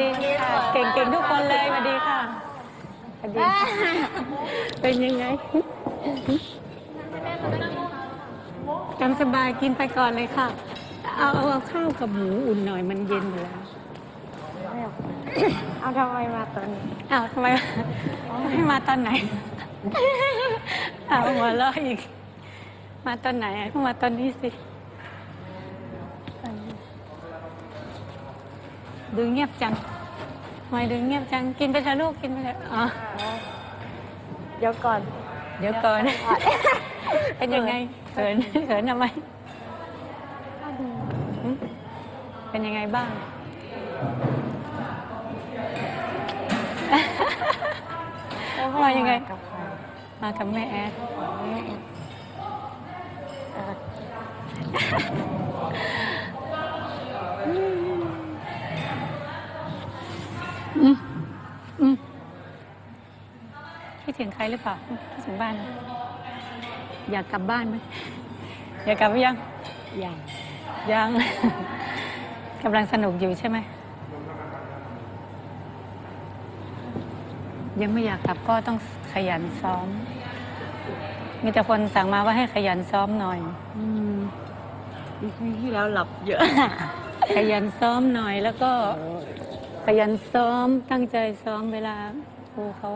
ลูกสวัสดีค่ะ เก่งๆทุกคนเลยสวัสดีค่ะสวัสดีเป็นยังไงจำสบายกินไปก่อนเลยค่ะเอาเอาเอาข้าวกับหมูอุ่นหน่อยมันเย็นอยู่แล้ว เอาทำไมมาตอนนี้อ้าวทำไมให้มาตอนไหนอ้าวหัวเราะอีก มาตอนไหนอะเพิ่งมาตอนนี้สิตอนนี้ ดูเงียบจังทำไมดูเงียบจัง กินไปเถอะลูก กินไปเถอะอ๋อ เดี๋ยวก่อน เดี๋ยวก่อน เป็นยังไงเขินเขินทำไมหึเป็นยังไงบ้างว่ายังไง กับใครมากับแม่แอดเอออืม รหรือเปล่าคิดถึงบ้านไหมอยากกลับบ้านไหมอยากกลับหรือยัง อย่างยัง กำลังสนุกอยู่ใช่ไหม ยังไม่อยากกลับก็ต้องขยันซ้อม มีแต่คนสั่งมาว่าให้ขยันซ้อมหน่อย อืมปีที่แล้วหลับเยอะ ขยันซ้อมหน่อยแล้วก็ ขยันซ้อมตั้งใจซ้อมเวลาครูเขา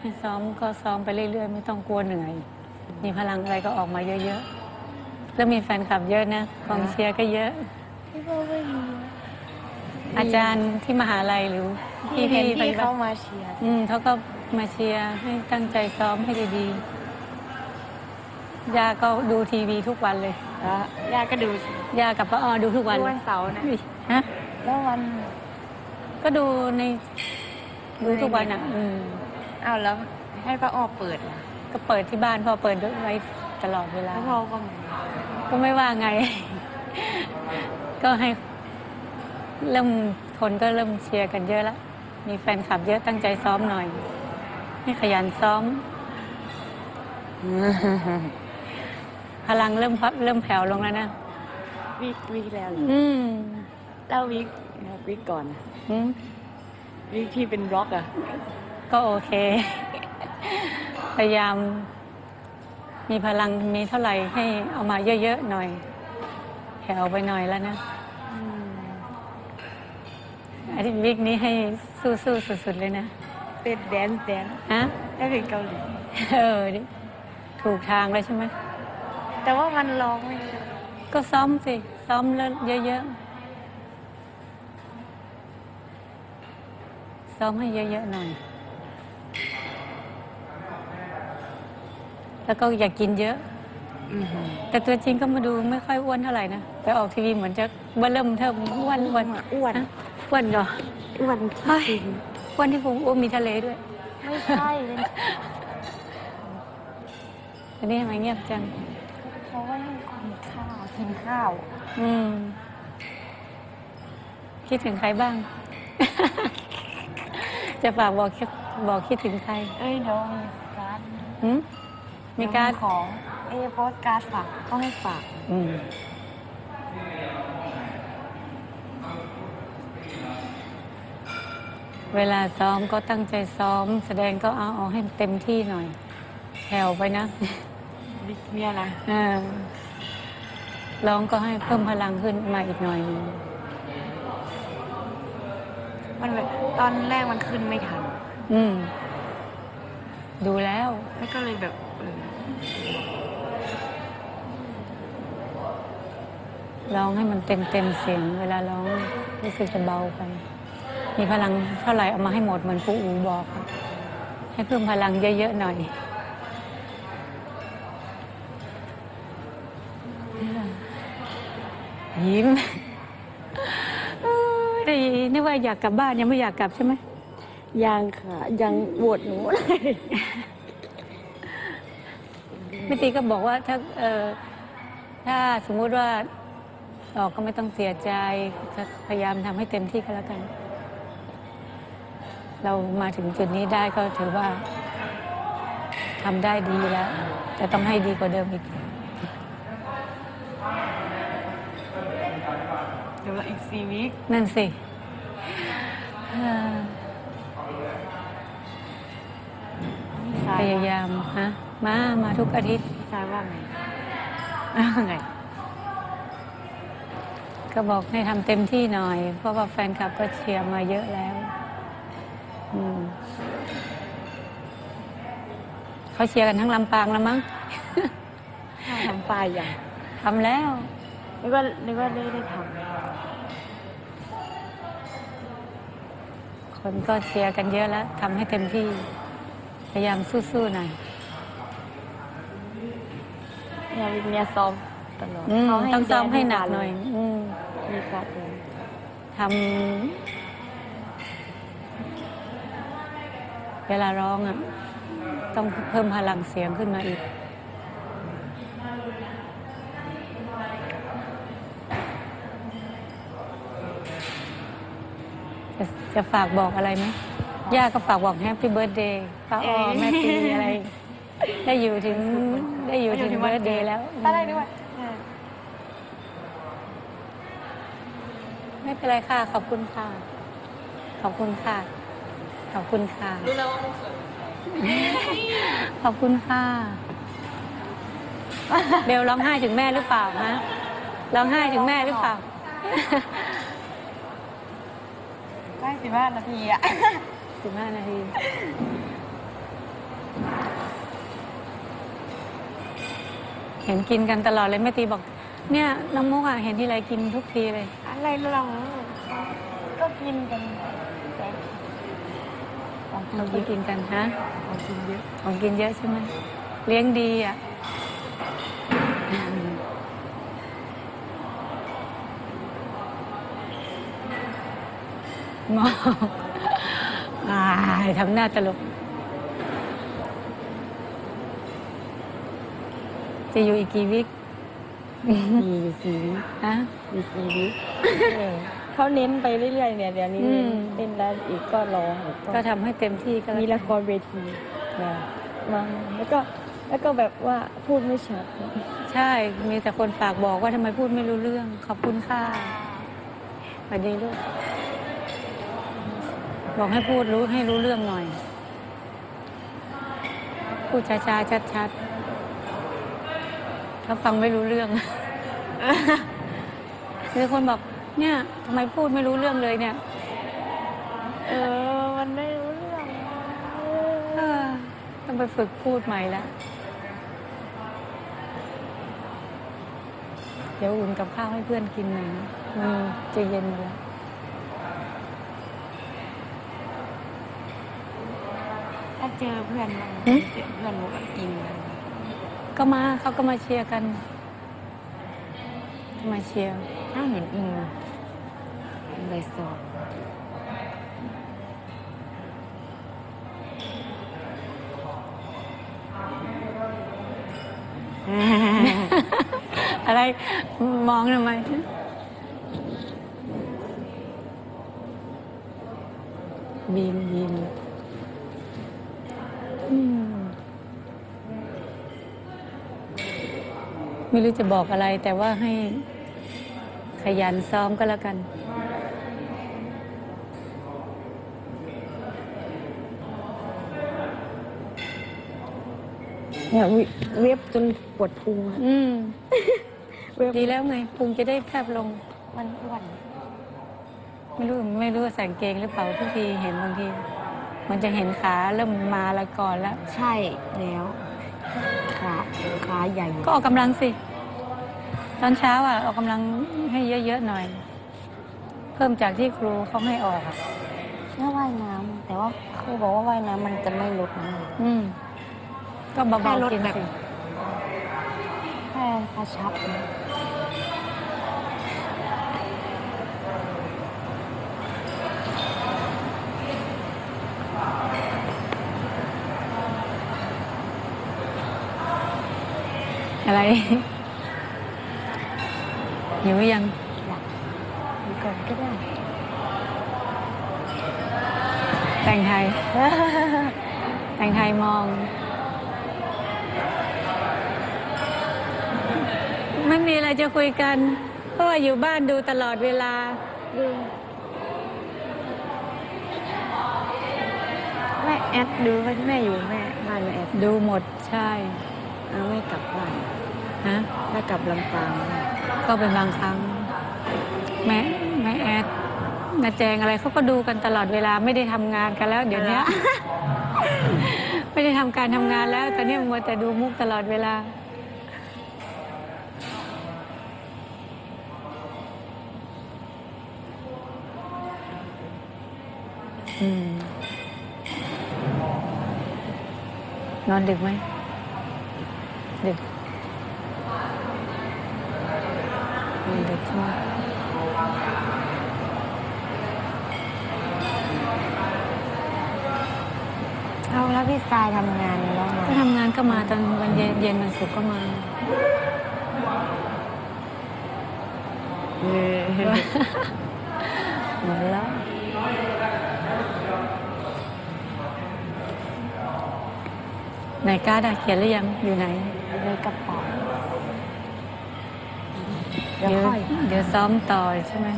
ให้ซ้อมก็ซ้อมไปเรื่อยๆ ไม่ต้องกลัวเหนื่อย มีพลังอะไรก็ออกมาเยอะๆ แล้วมีแฟนคลับเยอะนะกองเชียร์ก็เยอะ พี่ก็ไม่มีอาจารย์ที่มหาลัยหรือพี่พี่เห็นๆพี่ปฏิบัเข้าติมาเชียร์อืมเขาก็มาเชียร์ให้ตั้งใจซ้อมให้ดีๆยาก็ดูทีวีทุกวันเลยแล้วย่าก็ดูสิยากับป้าออดูทุกวันดูเลวัยนเสาร์นะฮะแล้ววัน ก็ดูในดูทุกวันอะ อืม อ้าวแล้วให้ป้าอ้อเปิดล่ะก็เปิดที่บ้านพ่อเปิดไว้ตลอดเวลา แล้วพ่อก็มีก็ไม่ว่าไง ก็ให้เริ่มคนก็เริ่มเชียร์กันเยอะแล้วมีแฟนคลับเยอะตั้งใจซ้อมหน่อย ให้ขยันซ้อม พลังเริ่มพับเริ่มแผ่วลงแล้วนะวีควีคแล้วเหรออืมแล้ววีควีคก่อนอืมวีคที่เป็นร็อกอะ ก็โอเค พยายาม มีพลังมีเท่าไหร่ให้เอามาเยอะๆหน่อยแผ่วไปหน่อยแล้วนะอืมอาทิตย์วิกนี้ให้สู้ๆสุดๆเลยนะเป็นแดนซ์แดนซ์ฮะได้เป็นเกาหลีเออดิถูกทางแล้วใช่ไหมแต่ว่ามันร้องไม่ได้ก็ซ้อมสิ ซ้อมแล้วเยอะๆ ซ้อมให้เยอะๆหน่อย แล้วก็อย่ากกินเยอะอือหือแต่ตัวจริงก็มาดูไม่ค่อยอ้วนเท่าไหร่นะแต่ออกทีวีเหมือนจะเบเริ่มเท่าอ้วนอ้วนอ้วนฮะอ้วนเหรออ้วนเฮ้ยจริงอ้วนที่พุงอ้วนมีทะเลด้วย ไม่ใช่เป็นอันนี้ทำไมเงียบจังเพราะว่าให้กินข้าวกินข้าว อืมคิดถึงใครบ้าง จะฝากบอกคิดบอกคิดถึงใคร เอ้ยเดี๋ยวมีการ์ดหืม มีการดของเอ้ยโพสต์การ์ดฝากต้องให้ฝากอืมเวลาซ้อมก็ตั้งใจซ้อม แสดงก็เอาเอาให้เต็มที่หน่อยแผ่วไปนะมีอะไรเออร้องก็ให้เพิ่มพลังขึ้นมาอีกหน่อยหนึงมันแบบตอนแรกมันขึ้นไม่ทันอืม ดูแล้ว แล้วก็เลยแบบเออ ร้องให้มันเต็มเต็มเสียง เวลาร้องรู้สึกจะเบาไป มีพลังเท่าไหร่เอามาให้หมดเหมือนครูอูบอก ให้เพิ่มพลังเยอะๆหน่อยยิ้มเอ้นึกว่าอยากกลับบ้านยังไม่อยากกลับใช่ไหมยังค่ะ ยังโวตหนูเลย พี่ตีก็บอกว่าถ้าเออถ้าสมมุติว่าออกก็ไม่ต้องเสียใจจะพยายามทำให้เต็มที่ก็แล้วกัน เรามาถึงจุดนี้ได้ก็ถือว่าทำได้ดีแล้ว แต่ต้องให้ดีกว่าเดิมอีกเดี๋ยวอีกสี่วีคนั่นสิอ่าพี่สาพยยายามฮะ มา มาทุกอาทิตย์พี่สายว่าไงว่าไง ก็บอกให้ทำเต็มที่หน่อย เพราะว่าแฟนคลับก็เชียร์มาเยอะแล้ว อืมเขาเชียร์กันทั้งลำปางแล้วมั้งถ้าทำปลายอย่างทำแล้วนึกว่านึกว่าได้ได้ทคนก็เชียร์กันเยอะแล้วทำให้เต็มที่ พยายามสู้ๆหน่อยำ เนี่ยมีเมียซ้อมตลอดอืมเขาต้องซ้อมให้หนักแดหน่อย อืมมีการเลยทำเวลาร้องอะ ต้องเพิ่มพลังเสียงขึ้นมาอีก จะจะฝากบอกอะไรไหมย่าก็ฝากบอกแฮปปี้เบิร์ดเดย์ป้าอ้อแม่ปีอะไร ได้อยู่ถึง ได้อยู่ถึงเบิร์ดเดย์แล้วอะไรด้วยไม่เป็นไรค่ะ ขอบคุณค่ะ ขอบคุณค่ะ ขอบคุณค่ะรู้แล้วว่ามุกสวยขอบคุณค่ะ เบลร้องไห้ถึงแม่หรือเปล่าฮะร้องไห้ถึงแม่หรือเปล่าได้สิบห้านาทีอะสิบห้านาที เห็นกินกันตลอดเลยแม่ตีบอก เนี่ยน้องมุกอะเห็นที่ไรกินทุกทีเลย อะไรเราก็กินกันแต่ของกินเราเยก็อะกินกันฮะของกินเยอะของกินเยอะใช่ไหมเลี้ยงดีอะมองอายทำหน้าตลก จะอยู่อีกกี่วิกมีอยู่สี่วิฮะมีสี่วิเขาเน้นไปเรื่อยๆเนี่ยเดี๋ยวนี้อืมเต้นแล้วอีกก็ร้องอีกก็ก็ทำให้เต็มที่ก็แล้วมีกันละครเวทีนะมาแล้วก็แล้วก็แบบว่าพูดไม่ชัด ใช่ มีแต่คนฝากบอกว่าทำไมพูดไม่รู้เรื่อง ขอบคุณค่ะสวัสดีลูก บอกให้พูดรู้ให้รู้เรื่องหน่อย พูดช้าๆชัดๆ เขาฟังไม่รู้เรื่องมีคนบอกเนี่ยทำไมพูดไม่รู้เรื่องเลยเนี่ย เออ มันไม่รู้เรื่องเออต้องไปฝึกพูดใหม่แล้วเดี๋ยวอุ่นกับข้าวให้เพื่อนกินหน่อยนะอืมจะเย็นหมดแล้วถ้าเจอเพื่อนมันหึเจอเพื่อนมันก็กินกัน ก็มาเขาก็มาเชียร์กันมาเชียร์ถ้าเห็นอิงใบสอบอะไรมองทำไมบีมบีมอืม ไม่รู้จะบอกอะไร แต่ว่าให้ขยันซ้อมก็แล้วกัน เนี่ยวิเว็บจนปวดพุงอะอืม เว็บดีแล้วไงพุงจะได้แคบลง มันอ้วนไม่รู้ไม่รู้ว่าใส่กางเกงหรือเปล่าทุกทีเห็นบางที มันจะเห็นขาเริ่มมาแล้วก่อนแล้ว ใช่แล้ว ขาขาใหญ่ ก็ออกกำลังสิ ตอนเช้าอะ ออกกำลังให้เยอะ ๆ หน่อย เพิ่มจากที่ครูเขาให้ออกอะถ้าว่ายน้ำแต่ว่าครูบอกว่าว่ายน้ำมันจะไม่ลดน้ำหนักอืม ก็แค่เบาลดๆกินแบบ สิ แค่กระชับนะ อะไรหิวยังอยากมีก่อนก็ได้ แต่งไทย แต่งไทยมอง ไม่มีอะไรจะคุยกัน เพราะว่าอยู่บ้านดูตลอดเวลาดูดดูว่าแม่อยู่แม่บ้านแม่แอดดูหมดใช่ เอาไม่กลับบ้าน ฮะถ้ากลับลำปางก็เป็นบางครั้ง แม่แม่แอดนาแจงอะไรเขาก็ดูกันตลอดเวลาไม่ได้ทำงานกันแล้ว เดี๋ยวนี้ไม่ได้ทำการทำงานแล้ว ตอนนี้มัวแต่ดูมุกตลอดเวลา อืม นอนดึกไหมดึก นอนดึกใช่ไหมเอาแล้วพี่สายทำงานแล้วไงก็ทำงานก็มาตอนวันเย็นเย็นวันศุกร์ก็มาเออหมดแล้ว ไหนการ์ดอะเขียนหรือยังอยู่ไหน ในกระเป๋า เดี๋เดี๋ยยววค่อยเดี๋ยวซ้อมต่อใช่ไหม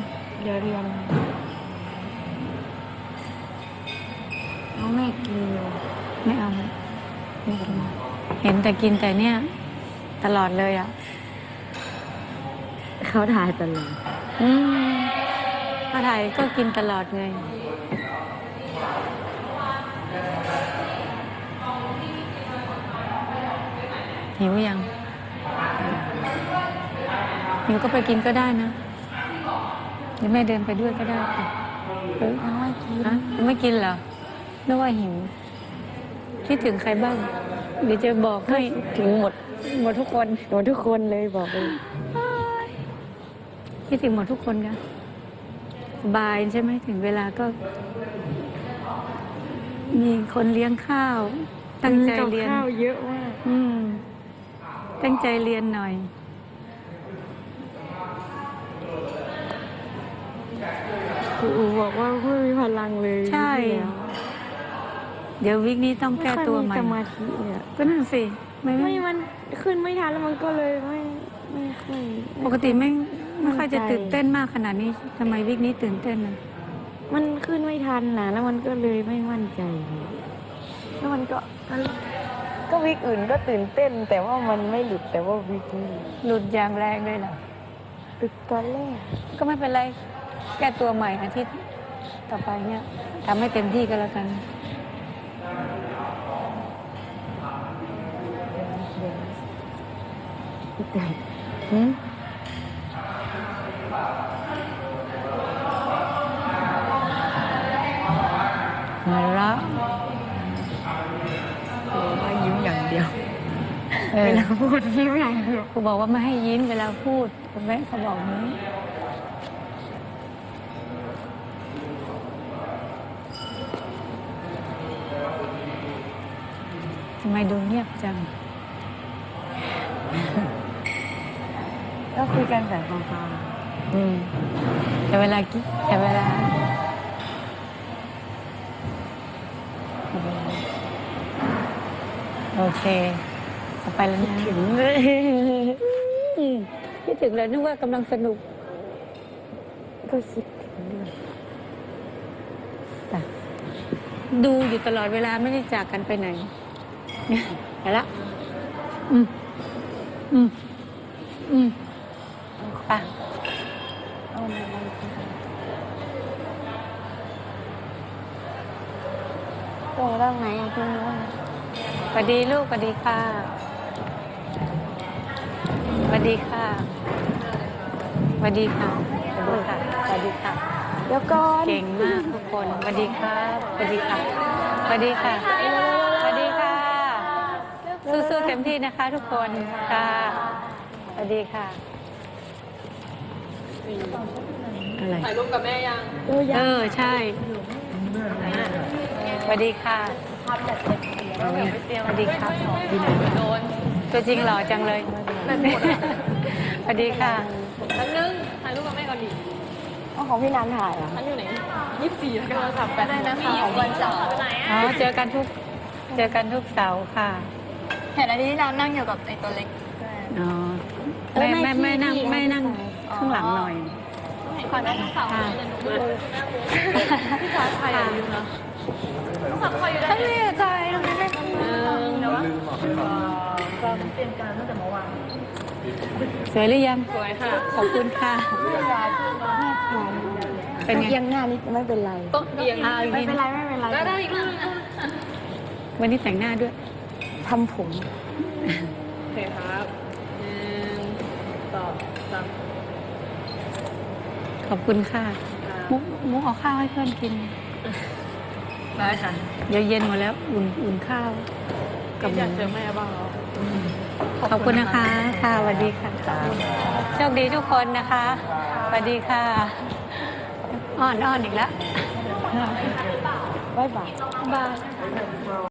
เดี๋ยวเรียนเอาแม่กินอยู่ไม่เอาไม่กินเห็นแต่กินแต่เนี่ย ตลอดเลยอะเขาถ่ายตลอดอืมป้าไทยก็กินตลอดไงหิวยัง หิวก็ไปกินก็ได้นะเดี๋ยวแม่เดินไปด้วยก็ได้ค่ะเออเอาไม่กินฮะไม่กินเหรอนึกว่าหิว คิดถึงใครบ้าง เดี๋ยวจะบอกให้ถึงหมด หมดทุกคน หมดทุกคนเลยบอกเลยคิดถึงหมดทุกคนค่ะสบายใช่ไหมถึงเวลาก็ มีคนเลี้ยงข้าว ตั้งใจเรียนกับข้าวเยอะมากอืมตั้งใจเรียนหน่อย ครูบอกว่าไม่มีพลังเลยใช่ เดี๋ยววิกนี้ต้องไม่แก้ค่อยตัวมีใหม่สมาธิเนี่ย ก็นั่นสิไม่ไม่มันขึ้นไม่ทันแล้วมันก็เลยไม่ไม่ค่อยปกติไม่ไม่ค่อยจะมั่นใจตื่นเต้นมากขนาดนี้ทำไมวิกนี้ตื่นเต้นนะมันขึ้นไม่ทันนะแล้วมันก็เลยไม่มั่นใจแล้วมันก็ก็วิกอื่นก็ตื่นเต้น แต่ว่ามันไม่หลุดแต่ว่าวิกนี้หลุดอย่างแรงเลยเหรอหลุดตอนแรกก็ไม่เป็นไร แก้ตัวใหม่อาทิตย์ต่อไปเนี่ยทำให้เต็มที่ก็แล้วกันหืมมาละโอ้ยยิ้มอย่างเดียวเออเวลาพูดยิ้มอย่างเดียวครูบอกว่าไม่ให้ยิ้มเวลาพูดคุณแม่เขาบอกนี้ ทำไมดูเงียบจัง ก็คุยกันแต่ฟังอืมแต่เวลากิแต่เวลาโอเคจะไปแล้วนะๆถึงเลยอืมคิดถึงเลยนึกว่ากำลังสนุก ก็คิดถึงด้วยไปดูอยู่ตลอดเวลาไม่ได้จากกันไปไหน ไปละ อืม อืม อืมไปเอามาลองคุยกันโตเรื่องไหนอะคุณรู้ไหมสวัสดีลูกสวัสดีค่ะสวัสดีค่ะสวัสดีค่ะสวัสดีค่ะสวัสดีค่ะเดี๋ยวก่อนเก่งมากทุกคนสวัสดีครับสวัสดีค่ะสวัสดีค่ะสวัสดีค่ะ สู้ๆเต็มที่นะคะทุกคนค่ะสวัสดีค่ะอะไรถ่ายรูปกับแม่ยัง เออยัเองอใช่สวัสดีค่ะภาพจัดเต็มแล้วเดี๋ยวไปเตรียมสวัสดีค่ะโดนตัวจริงหล่อจังเลยเป็นหมดอะสวัสดีค่ะชั้นนึงถ่ายรูปกับแม่ก่อนดิเอาของพี่นันถ่ายเหรอชั้นอยู่ไหนยี่สิบสี่โทรศัพท์แปดได้นะคะของวันเสาร์ไหนอ๋อเจอกันทุกเจอกันทุกเสาร์ค่ะ เห็นอันนี้น้ำนั่งอยู่กับไอ้ตัวเล็กด้อ๋อไม่ไม่ไม่นั่งไม่นั่งข้างหลังหน่อยก่อนนะทั้งสองคนเลยหนูไม่รู้พี่ชายใครอะทั้งสองคนอยู่ได้ทั้งมีใจทั้งม่ใจแต่ว่าเราเตรียมการตั้งแต่เมื่อวานสวยหรือยังสวยค่ะ ขอบคุณค่ะ เป็นยงหน้านิดไม่เป็นไรต้องเอียงไม่เป็นไรไม่เป็นไร ได้ได้อีกเรื่องนึงวันนี้แต่งหน้าด้วย ทำผม โอเคครับหนึ่งสองสามขอบคุณค่ะมุกมุกเอาข้าวให้เพื่อนกิน ได้ค่ะเดี๋ยวเย็นหมดแล้วอุ่นอุ่นข้าวกับหอยากมูเจอแม่บ้างเหรอขอบคุณนะคะ ค่ะสวัสดีค่ะโชคดีทุกคนนะคะสวัสดีค่ะอ้อนอ้อนอีกแล้วบ๊ายบายบาย